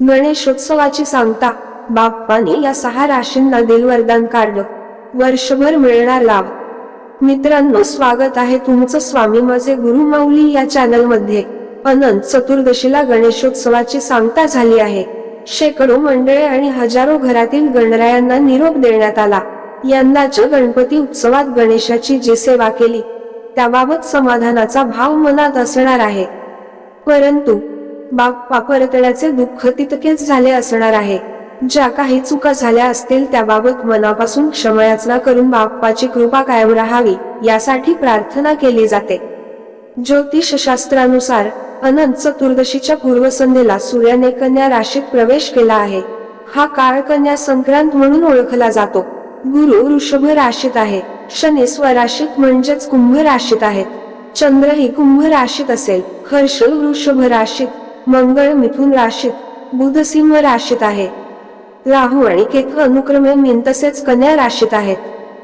गणेशोत्सवाची सांगता बाप्पाने या सहा राशींना दिल वरदान काढलं. वर्षभर मिळणार लाभ. मित्रांनो स्वागत आहे तुमचं स्वामी माझे गुरु माऊली या चॅनलमध्ये अनंत चतुर्दशीला गणेशोत्सवाची सांगता झाली आहे. शेकडो मंडळे आणि हजारो घरातील गणरायांना निरोप देण्यात आला. यंदाच्या गणपती उत्सवात गणेशाची जी सेवा केली त्याबाबत समाधानाचा भाव मनात असणार आहे. परंतु बाप्पा परतण्याचे दुःख तितकेच झाले असणार आहे. ज्या काही चुका झाल्या असतील त्याबाबत मनापासून क्षमयाचना करून बाप्पाची कृपा कायम राहावी यासाठी प्रार्थना केली जाते. ज्योतिष शास्त्रानुसार अनंत चतुर्दशीच्या पूर्वसंध्येला सूर्याने कन्या राशीत प्रवेश केला आहे. हा काळ कन्या संक्रांत म्हणून ओळखला जातो. गुरु वृषभ राशीत आहे. शनी स्वराशीत म्हणजेच कुंभ राशीत आहेत. चंद्र ही कुंभ राशीत असेल. हर्ष वृषभ राशीत. मंगळ मिथुन राशीत बुध सिंह राशीत आहे. राहू आणि केतू अनुक्रमे मीन तसेच कन्या राशीत आहेत.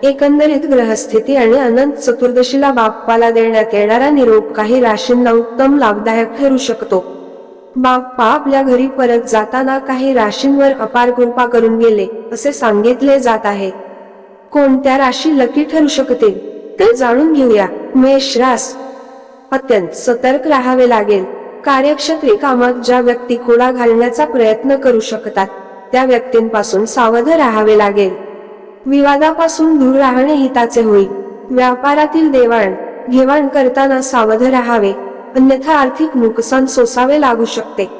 एकंदरीत ग्रहस्थिती आणि अनंत चतुर्दशीला बाप्पाला देण्यात येणारा निरोप काही राशींना उत्तम लाभदायक ठरू शकतो. बाप्पा आपल्या घरी परत जाताना काही राशींवर अपार कृपा करून गेले असे सांगितले जात आहे. कोणत्या राशी लकी ठरू शकतील ते जाणून घेऊया. मेष रास. अत्यंत सतर्क राहावे लागेल. कार्यक्षेत्री कामात ज्या व्यक्ती खोडा घालण्याचा प्रयत्न करू शकतात त्या व्यक्तींपासून सावध राहावे लागेल. विवादापासून दूर राहणे हिताचे होईल. व्यापारातील देवाण घेवाण करताना सावध राहावे अन्यथा आर्थिक नुकसान सोसावे लागू शकते.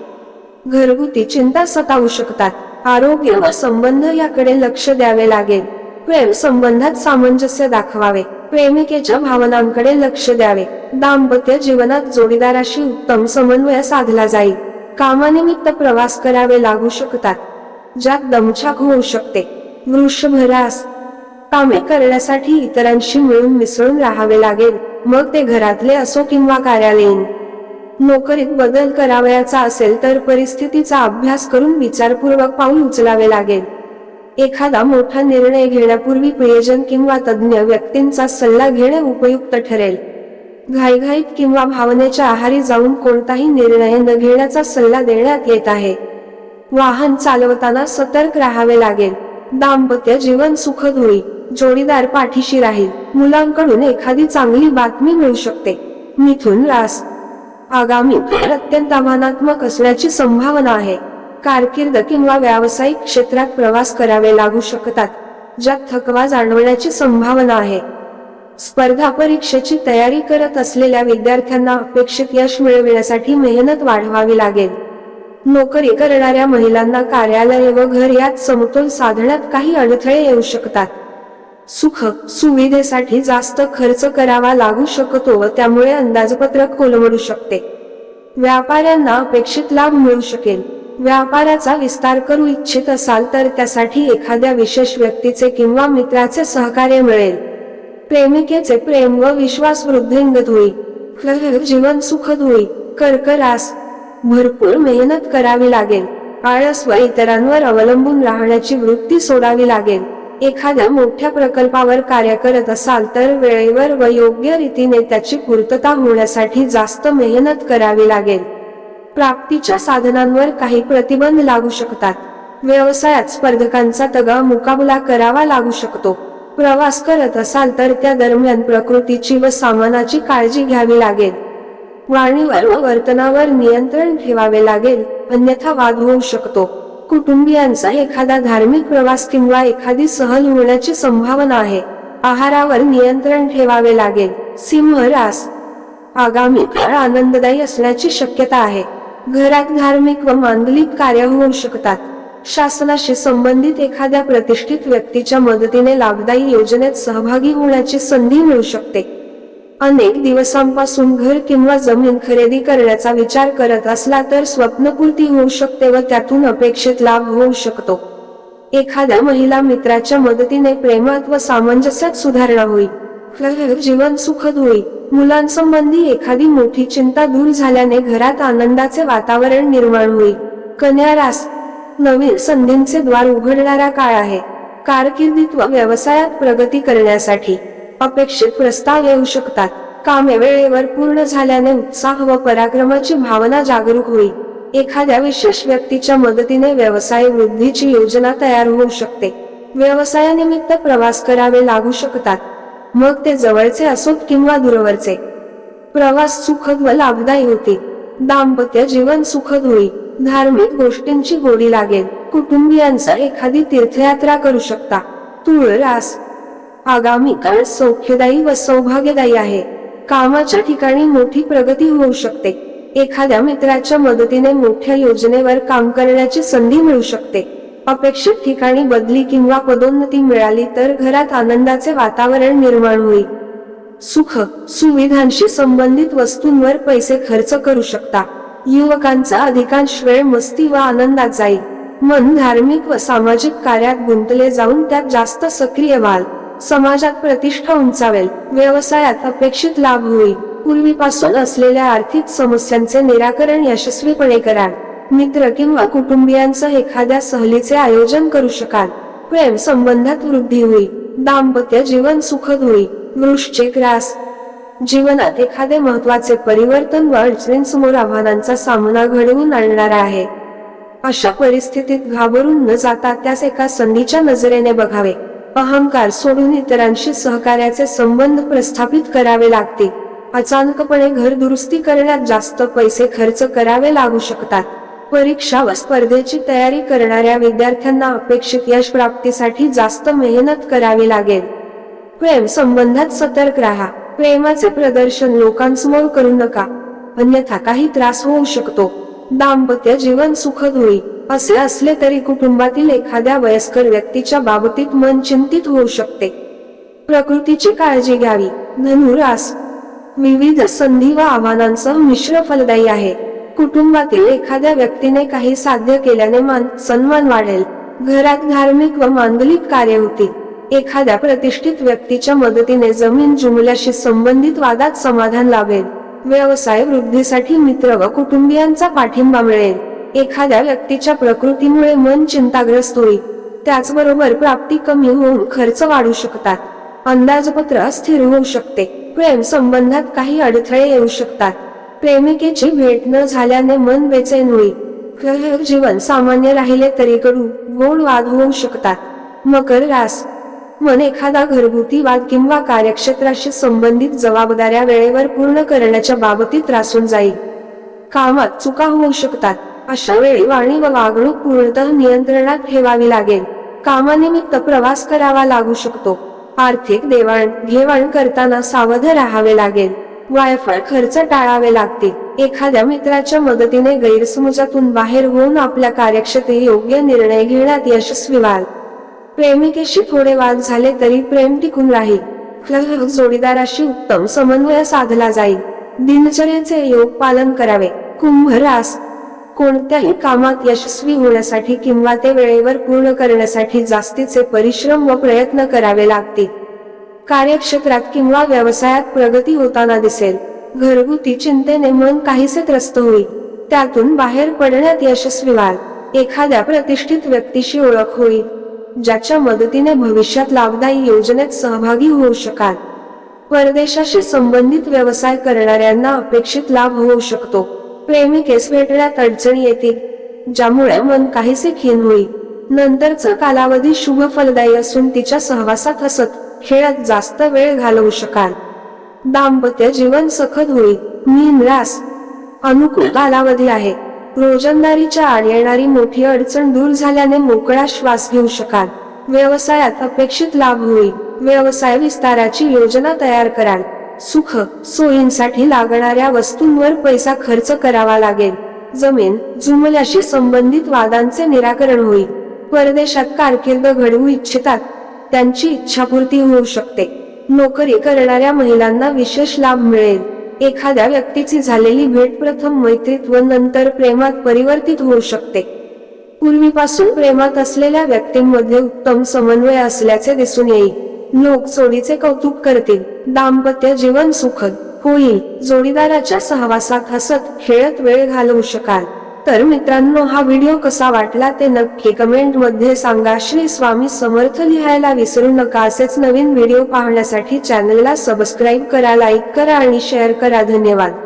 घरगुती चिंता सतावू शकतात. आरोग्य व संबंध याकडे लक्ष द्यावे लागेल. प्रेम संबंधात सामंजस्य दाखवावे. प्रेमिकेच्या भावनांकडे लक्ष द्यावे. दाम्पत्य जीवनात जोडीदाराशी उत्तम समन्वय साधला जाईल. कामानिमित्त प्रवास करावे लागू शकतात ज्यात दमछाक होऊ शकते. वृषभरास कामे करण्यासाठी इतरांशी मिळून मिसळून राहावे लागेल मग ते घरातले असो किंवा कार्यालयीन. नोकरीत बदल करावयाचा असेल तर परिस्थितीचा अभ्यास करून विचारपूर्वक पाऊल उचलावे लागेल. एखादा मोठा निर्णय घेण्यापूर्वी प्रियजन किंवा तज्ज्ञ व्यक्तींचा सल्ला घेणे उपयुक्त ठरेल. घाईघाईत किंवा भावनेच्या आहारी जाऊन कोणताही निर्णय न घेण्याचा सल्ला देण्यात येत आहे. वाहन चालवताना सतर्क राहावे लागेल. दाम्पत्य जीवन सुखद होईल. जोडीदार पाठीशी राहील. मुलांकडून एखादी चांगली बातमी मिळू शकते. मिथून रास आगामी अत्यंत आव्हानात्मक असण्याची संभावना आहे. कारकीर्द किंवा व्यावसायिक क्षेत्रात प्रवास करावे लागू शकतात ज्यात थकवा जाणवण्याची संभावना आहे. स्पर्धा परीक्षेची तयारी करत असलेल्या विद्यार्थ्यांना अपेक्षित यश मिळविण्यासाठी मेहनत वाढवावी लागेल. नोकरी करणाऱ्या महिलांना कार्यालय व घर यात समतोल साधण्यात काही अडथळे येऊ शकतात. सुख सुविधेसाठी जास्त खर्च करावा लागू शकतो व त्यामुळे अंदाजपत्रक कोलमडू शकते. व्यापाऱ्यांना अपेक्षित लाभ मिळू शकेल. व्यापाराचा विस्तार करू इच्छित असाल तर त्यासाठी एखाद्या विशेष व्यक्तीचे किंवा मित्राचे सहकार्य मिळेल. प्रेमिकेचे प्रेम व विश्वास वृद्धिंगत होईल जीवन सुखद होईल कर्करास भरपूर मेहनत करावी लागेल. आळस व इतरांवर अवलंबून राहण्याची वृत्ती सोडावी लागेल. एखाद्या मोठ्या प्रकल्पावर कार्य करत असाल तर वेळेवर व योग्य रीतीने त्याची पूर्तता होण्यासाठी जास्त मेहनत करावी लागेल. प्राप्तीच्या साधनांवर काही प्रतिबंध लागू शकतात. व्यवसायात स्पर्धकांचा तगा मुकाबला करावा लागू शकतो. प्रवास करत असाल तर त्या दरम्यान प्रकृतीची व सामानाची काळजी घ्यावी लागेल. वाणीवर व वर्तनावर नियंत्रण ठेवावे लागेल अन्यथा वाद होऊ शकतो. कुटुंबियांचा एखादा धार्मिक प्रवास किंवा एखादी सहल होण्याची संभावना आहे. आहारावर नियंत्रण ठेवावे लागेल. सिंह रास. आगामी काळ आनंददायी असण्याची शक्यता आहे. घरात धार्मिक व मांगलिक कार्य होऊ शकतात. शासनाशी संबंधित एखाद्या प्रतिष्ठित व्यक्तीच्या मदतीने लाभदायी योजनेत सहभागी होण्याची संधी मिळू शकते. अनेक दिवसांपासून घर किंवा जमीन खरेदी करण्याचा विचार करत असला तर स्वप्नपूर्ती होऊ शकते व त्यातून अपेक्षित लाभ होऊ शकतो. एखाद्या महिला मित्राच्या मदतीने प्रेमात व सामंजस्यात सुधारणा होईल. जीवन सुखद होईल. मुलांसंबंधी एखादी मोठी चिंता दूर झाल्याने घरात आनंदाचे वातावरण निर्माण होईल. कन्या रास नवीन संधींचे द्वार उघडणारा काळ आहे. कारकिर्दीत व व्यवसायात प्रगती करण्यासाठी अपेक्षित प्रस्ताव येऊ शकतात. कामे वेळेवर पूर्ण झाल्याने उत्साह व पराक्रमाची भावना जागरूक होईल. एखाद्या विशेष व्यक्तीच्या मदतीने व्यवसाय वृद्धीची योजना तयार होऊ शकते. व्यवसायानिमित्त प्रवास करावे लागू शकतात. मग ते जवळचे असोत किंवा दूरवरचे. प्रवास सुखद व लाभदायी होते दाम्पत्य जीवन सुखद होईल. धार्मिक गोष्टींची गोडी लागेल. कुटुंबियांचा एखादी तीर्थयात्रा करू शकता. तुळ रास आगामी काळ सौख्यदायी व सौभाग्यदायी आहे. कामाच्या ठिकाणी मोठी प्रगती होऊ शकते. एखाद्या मित्राच्या मदतीने मोठ्या योजनेवर काम करण्याची संधी मिळू शकते. अपेक्षित ठिकाणी बदली किंवा पदोन्नती मिळाली तर घरात आनंदाचे वातावरण निर्माण होईल. सुख. सुविधांशी संबंधित वस्तूंवर पैसे खर्च करू शकता. युवकांचा अधिकांश वेळ मस्ती व आनंदात जाईल मन धार्मिक व सामाजिक कार्यात गुंतले जाऊन त्यात जास्त सक्रिय व्हाल. समाजात प्रतिष्ठा उंचावेल. व्यवसायात अपेक्षित लाभ होईल. पूर्वीपासून असलेल्या आर्थिक समस्यांचे निराकरण यशस्वीपणे कराल. मित्र किंवा कुटुंबियांसह एखाद्या सहलीचे आयोजन करू शकाल. प्रेम संबंधात वृद्धी होईल. दाम्पत्य जीवन सुखद होईल. वृश्चिक रास जीवनात एखादे महत्त्वाचे परिवर्तन व अडचणींसमोर आव्हानांचा सामना घडवून आणणारा आहे. अशा परिस्थितीत घाबरून न जाता त्यास एका संधीच्या नजरेने बघावे. अहंकार सोडून इतरांशी सहकार्याचे संबंध प्रस्थापित करावे लागते. अचानकपणे घर दुरुस्ती करण्यात जास्त पैसे खर्च करावे लागू शकतात. परीक्षा व स्पर्धेची तयारी करणाऱ्या विद्यार्थ्यांना अपेक्षित यश प्राप्तीसाठी जास्त मेहनत करावी लागेल. प्रेम संबंधात सतर्क राहा. प्रेमाचे प्रदर्शन लोकांसमोर करू नका. अन्यथा काही त्रास होऊ शकतो. दाम्पत्य जीवन सुखद होईल. असे असले तरी कुटुंबातील एखाद्या वयस्कर व्यक्तीच्या बाबतीत मन चिंतित होऊ शकते. प्रकृतीची काळजी घ्यावी. धनुरास विविध संधी व आव्हानांसह मिश्र फलदायी आहे. कुटुंबातील एखाद्या व्यक्तीने काही साध्य केल्याने मान सन्मान वाढेल. घरात धार्मिक व मांगलिक कार्य होतील. एखाद्या प्रतिष्ठित व्यक्तीच्या मदतीने जमीन जुमल्याशी संबंधित वादात समाधान लावेल व्यवसाय वृद्धीसाठी मित्र व कुटुंबियांचा पाठिंबा मिळेल. एखाद्या व्यक्तीच्या प्रकृतीमुळे मन चिंताग्रस्त होईल. त्याचबरोबर प्राप्ती कमी होऊन खर्च वाढू शकतात. अंदाजपत्र अस्थिर होऊ शकते. प्रेम संबंधात काही अडथळे येऊ शकतात. प्रेमिकेची भेट न झाल्याने मन बेचैन होईल. जीवन सामान्य राहिले तरी कडू गोड वाद होऊ शकतात. मकर रास मन एखादा घरगुती वाद किंवा कार्यक्षेत्राशी संबंधित जबाबदाऱ्या वेळेवर पूर्ण करण्याच्या बाबतीत त्रासून जाईल. कामात चुका होऊ शकतात. अशा वेळी वाणी व वागणूक पूर्णतः नियंत्रणात ठेवावी लागेल. कामानिमित्त प्रवास करावा लागू शकतो. आर्थिक देवाण घेवाण करताना सावध राहावे लागेल. वायफळ खर्च टाळावे लागतील. एखाद्या मित्राच्या मदतीने गैरसमजातून बाहेर होऊन आपल्या कार्यक्षेत्री योग्य निर्णय घेण्यात यशस्वी व्हाल. प्रेमिकेशी थोडे वाद झाले तरी प्रेम टिकून राहील. जोडीदाराशी उत्तम समन्वय साधला जाईल. दिनचर्याचे योग पालन करावे. कुंभ रास. कोणत्याही कामात यशस्वी होण्यासाठी किंवा ते वेळेवर पूर्ण करण्यासाठी जास्तीचे परिश्रम व प्रयत्न करावे लागतील. कार्यक्षेत्रात किंवा व्यवसायात प्रगती होताना दिसेल. घरगुती चिंतेने मन काहीसे त्रस्त होईल. त्यातून बाहेर पडण्यात यशस्वी व्हाल. एखाद्या प्रतिष्ठित व्यक्तीशी ओळख होईल. ज्याच्या मदतीने भविष्यात लाभदायी योजनेत सहभागी होऊ शकाल. परदेशाशी संबंधित व्यवसाय करणाऱ्यांना अपेक्षित लाभ होऊ शकतो. प्रेमिकेस भेटण्यात अडचणी येतील ज्यामुळे मन काहीसे खीन होईल. नंतरचा कालावधी शुभ फलदायी असून तिच्या सहवासात हसत खेळत जास्त वेळ घालवू शकाल. दाम्पत्य जीवन सखद होईल. मीन रास अनुकूल कालावधी आहे. रोजंदारीच्या आड येणारी मोठी अडचण दूर झाल्याने मोकळा श्वास घेऊ शकाल. व्यवसायात अपेक्षित लाभ होईल. व्यवसाय विस्ताराची योजना तयार कराल. सुख सोयींसाठी लागणाऱ्या वस्तूंवर पैसा खर्च करावा लागेल. जमीन जुमल्याशी संबंधित वादांचे निराकरण होईल. परदेशात कारकीर्द घडवू इच्छितात. त्यांची इच्छापूर्ती होऊ शकते. नोकरी करणाऱ्या महिलांना विशेष लाभ मिळेल. एखाद्या व्यक्तीची झालेली भेट प्रथम मैत्रीत व नंतर प्रेमात परिवर्तित होऊ शकते. पूर्वीपासून प्रेमात असलेल्या व्यक्तींमध्ये उत्तम समन्वय असल्याचे दिसून येईल. लोक जोडीचे कौतुक करतील. दाम्पत्य जीवन सुखद होईल. जोडीदाराच्या सहवासात हसत खेळत वेळ घालवू शकाल. तर मित्रांनो हा व्हिडिओ कसा वाटला ते नक्की कमेंटमध्ये सांगा. श्री स्वामी समर्थ लिहायला विसरू नका असेच नवीन व्हिडिओ पाहण्यासाठी चॅनलला सबस्क्राईब करा लाईक करा आणि शेअर करा. धन्यवाद.